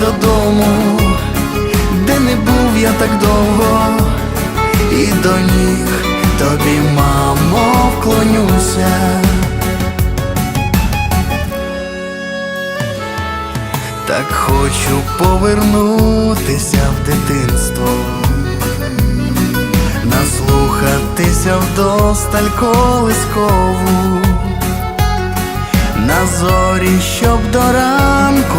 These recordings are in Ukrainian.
додому, де не був я так довго, і до ніг тобі, мамо, вклонюся. Так хочу повернутися в дитинство, наслухатися вдосталь колискову на зорі, щоб до ранку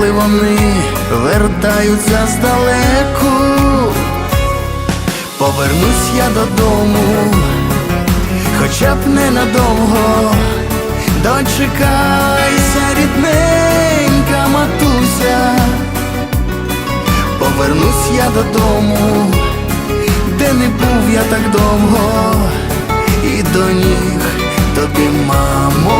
коли вони вертаються здалеку, повернусь я додому, хоча б ненадовго, дочекайся, рідненька матуся, повернусь я додому, де не був я так довго, і до ніг тобі, мамо,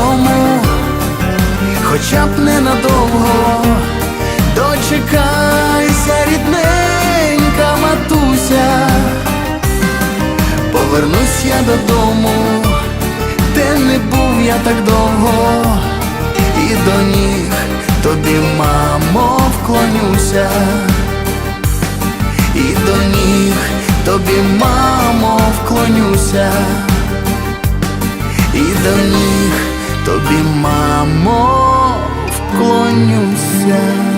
повернусь я додому, де не був я так довго, і до ніг тобі, мамо, вклонюся, і до ніг тобі, мамо, вклонюся, і до ніг тобі, мамо, вклонюся.